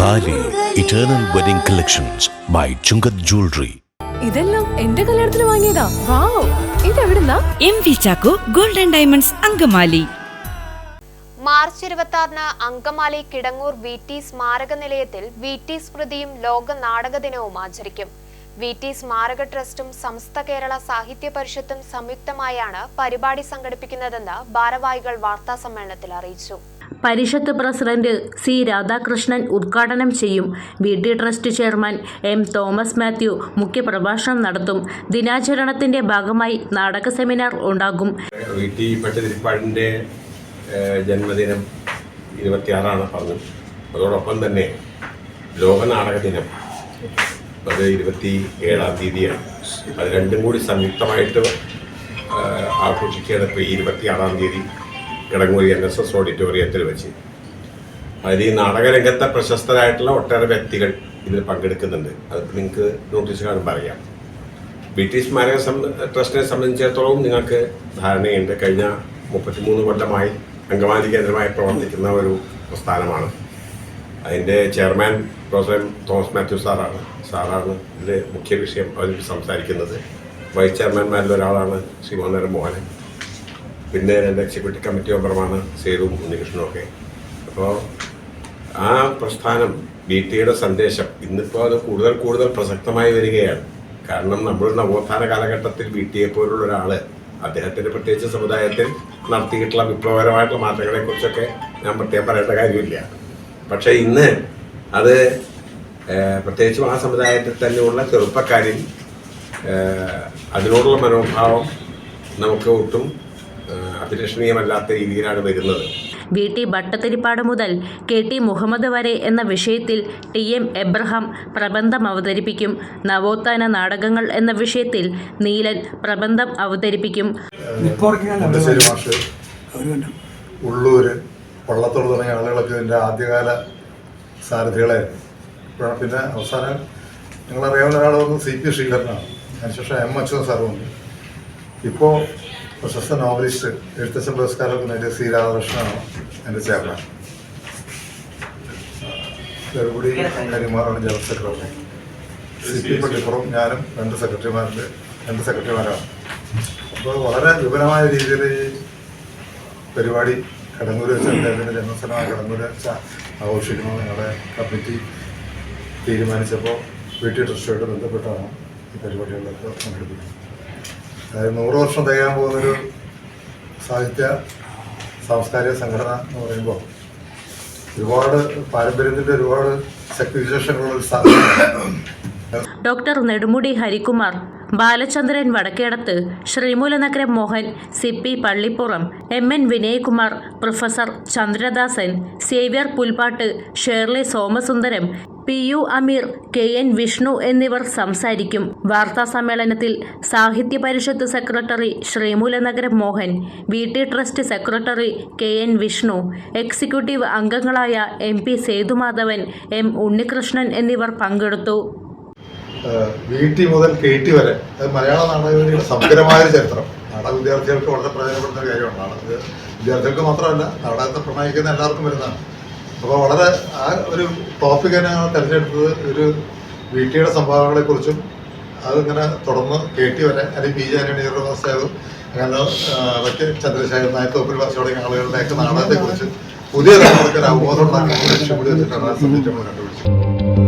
Thali eternal wedding collections by Chungath jewellery ഇതെല്ലാം എന്റെ കല്യാണത്തിന് വാങ്ങിയതാ. Wow. ഇതെവിടുന്നാ? M V Chacko golden diamonds Angamaly. March ഇരുപത്തി ആറിന് അങ്കമാലി കിടങ്ങൂർ വി ടി സ്മാരക നിലയത്തിൽ വി ടി സ്മൃതിയും ലോക നാടക ദിനവും ആചരിക്കും. വി ടി സ്മാരക ട്രസ്റ്റും സമസ്ത കേരള സാഹിത്യ പരിഷത്തും സംയുക്തമായാണ് പരിപാടി സംഘടിപ്പിക്കുന്നതെന്ന് ഭാരവാഹികൾ വാർത്താ സമ്മേളനത്തിൽ അറിയിച്ചു. പരിഷത്ത് പ്രസിഡന്റ് സി രാധാകൃഷ്ണൻ ഉദ്ഘാടനം ചെയ്യും. V T trust chairman M Thomas Mathew മുഖ്യപ്രഭാഷണം നടത്തും. ദിനാചരണത്തിന്റെ ഭാഗമായി നാടക സെമിനാർ ഉണ്ടാകും. വി ടി ഭട്ടതിരിപ്പാടിന്റെ ജന്മദിനം ഇരുപത്തിയാറാണ് പറഞ്ഞു അതോടൊപ്പം തന്നെ ലോക നാടക ദിനം അത് ഇരുപത്തി ഏഴാം തീയതിയാണ്. അത് രണ്ടും കൂടി സംയുക്തമായിട്ട് ആഘോഷിക്കുകയാണ് ഇപ്പോൾ ഈ ഇരുപത്തിയാറാം തീയതി. കിടങ്ങൂരി എൻ എസ് എസ് ഓഡിറ്റോറിയത്തിൽ വെച്ച്. അതിൽ ഈ നാടകരംഗത്തെ പ്രശസ്തരായിട്ടുള്ള ഒട്ടേറെ വ്യക്തികൾ ഇതിൽ പങ്കെടുക്കുന്നുണ്ട്. അത് നിങ്ങൾക്ക് നോട്ടീസ് കാണുമ്പോൾ അറിയാം ബ്രിട്ടീഷ് സ്മാരക ട്രസ്റ്റിനെ സംബന്ധിച്ചിടത്തോളം നിങ്ങൾക്ക് ധാരണയുണ്ട്. കഴിഞ്ഞ മുപ്പത്തിമൂന്ന് കൊല്ലമായി അങ്കമാലി കേന്ദ്രമായി പ്രവർത്തിക്കുന്ന ഒരു പ്രസ്ഥാനമാണ്. അതിന്റെ ചെയർമാൻ പ്രൊഫസർ തോമസ് മാത്യു സാറാണ്. സാറാണ് ഇതിൽ മുഖ്യ വിഷയം. അവർ സംസാരിക്കുന്നത്. വൈസ് ചെയർമാൻമാരിൽ ഒരാളാണ് ശ്രീ മോഹനരൻ മോഹനൻ. പിന്നെ രണ്ട് എക്സിക്യൂട്ടീവ് കമ്മിറ്റി മെമ്പറുമാണ് സേതു ഉണ്ണികൃഷ്ണനൊക്കെ. അപ്പോൾ ആ പ്രസ്ഥാനം ബി ടിയുടെ സന്ദേശം ഇന്നിപ്പോൾ അത് കൂടുതൽ കൂടുതൽ പ്രസക്തമായി വരികയാണ്. കാരണം നമ്മൾ നവോത്ഥാന കാലഘട്ടത്തിൽ ബി ടിയെ പോലുള്ള ഒരാൾ അദ്ദേഹത്തിന്റെ പ്രത്യേകിച്ച് സമുദായത്തിൽ നടത്തിയിട്ടുള്ള വിപ്ലവകരമായിട്ടുള്ള മാറ്റങ്ങളെക്കുറിച്ചൊക്കെ ഞാൻ പ്രത്യേകം പറയേണ്ട കാര്യമില്ല. പക്ഷേ ഇന്ന് അത് പ്രത്യേകിച്ചും ആ സമുദായത്തിൽ തന്നെയുള്ള ചെറുപ്പക്കാരിൽ അതിനോടുള്ള മനോഭാവം നമുക്ക് ഒട്ടും ഏഹ്, അഭിലഷണീയമല്ലാത്ത രീതിയിലാണ് വരുന്നത്. വി ടി ഭട്ടത്തിരിപ്പാട് മുതൽ കെ ടി മുഹമ്മദ് വരെ എന്ന വിഷയത്തിൽ ടി എം എബ്രഹാം പ്രബന്ധം അവതരിപ്പിക്കും. നവോത്ഥാന നാടകങ്ങൾ എന്ന വിഷയത്തിൽ നീലൻ പ്രബന്ധം അവതരിപ്പിക്കും. ഉള്ളൂര് വള്ളത്തോട് തുടങ്ങിയ ആളുകളൊക്കെ ഇതിന്റെ ആദ്യകാല സാരഥികളായിരുന്നു. ഇപ്പോഴാണ് പിന്നെ അവസാനം നിങ്ങളറിയാവുന്ന ഒരാൾ വന്ന് സി പി ശ്രീധരനാണ്. അതിനുശേഷം എം അച്യുതൻ സാറും ഇപ്പോൾ പ്രശസ്ത നോവലിസ്റ്റ് എഴുത്തച്ഛൻ പുരസ്കാരമൊക്കെ നേടിയ സി രാധാകൃഷ്ണനാണ് എന്റെ chairman. Cherukudi കരിമാറാണ് general secretary. C P Pallippuram ഞാനും രണ്ട് സെക്രട്ടറിമാരുണ്ട്. രണ്ട് സെക്രട്ടറിമാരാണ്. അപ്പോൾ വളരെ വിപുലമായ രീതിയിൽ ഈ പരിപാടി കടങ്ങൂർ വെച്ച് അദ്ദേഹത്തിന്റെ ജന്മസ്ഥലമായ കടങ്ങൂർ വെച്ച് ആഘോഷിക്കണമെന്ന് ഞങ്ങളുടെ കമ്മിറ്റി തീരുമാനിച്ചപ്പോൾ വീട്ടിൽ ട്രസ്റ്റുമായിട്ട് ബന്ധപ്പെട്ടാണ് ഈ പരിപാടികളിലൊക്കെ പങ്കെടുക്കുന്നത് അതായത് നൂറ് വർഷം തികയാൻ പോകുന്നൊരു സാഹിത്യ സാംസ്കാരിക സംഘടന എന്ന് പറയുമ്പോൾ ഒരുപാട് പാരമ്പര്യത്തിന്റെ ഒരുപാട് ഒരു സ്ഥാപനമാണ് doctor Nedumudi Harikumar Balachandran Vadakkedath Sreemoolanagaram Mohan C P Pallippuram M N Vinayakumar professor Chandradasan Xavier Pulppatt Shirley Somasundaram P U Ameer K N Vishnu എന്നിവർ സംസാരിക്കും. വാർത്താ സമ്മേളനത്തിൽ Sahitya Parishad secretary Sreemoolanagaram Mohan V T trust secretary K N Vishnu executive അംഗങ്ങളായ M P Sethumadhavan M Unnikrishnan എന്നിവർ പങ്കെടുത്തു. വീട്ടി മുതൽ K T വരെ. മലയാള നാടകവേദിയുടെ സമഗ്രമായ ചരിത്രം. നാടക വിദ്യാർത്ഥികൾക്ക് വളരെ പ്രയോജനപ്പെടുന്ന കാര്യമാണ്. നാടക വിദ്യാർത്ഥികൾക്ക് മാത്രമല്ല നാടകത്തെ പ്രണയിക്കുന്ന എല്ലാവർക്കും വരുന്നതാണ്. അപ്പോൾ വളരെ ആ ഒരു ടോപ്പിക് തന്നെ ഞങ്ങൾ തിരഞ്ഞെടുത്തത് ഒരു വി ടിയുടെ സംഭാവനകളെക്കുറിച്ചും അതിങ്ങനെ തുടർന്ന് കെ ടി വരെ. അല്ലെങ്കിൽ പി ജെ ആന്റണി സാഹിബ് അങ്ങനെ മറ്റ് ചന്ദ്രശേഖരൻ നായർ തോപ്പിൽ ഭാഷ തുടങ്ങിയ ആളുകളുടെയൊക്കെ നാടകത്തെക്കുറിച്ച് പുതിയ തലമുറയ്ക്ക് ഒരു അവബോധം ഉണ്ടാക്കാൻ ലക്ഷ്യം കൂടി വെച്ചിട്ടാണ് ആ സബ്ജക്റ്റ് നമ്മൾ കണ്ടുപിടിച്ചത്.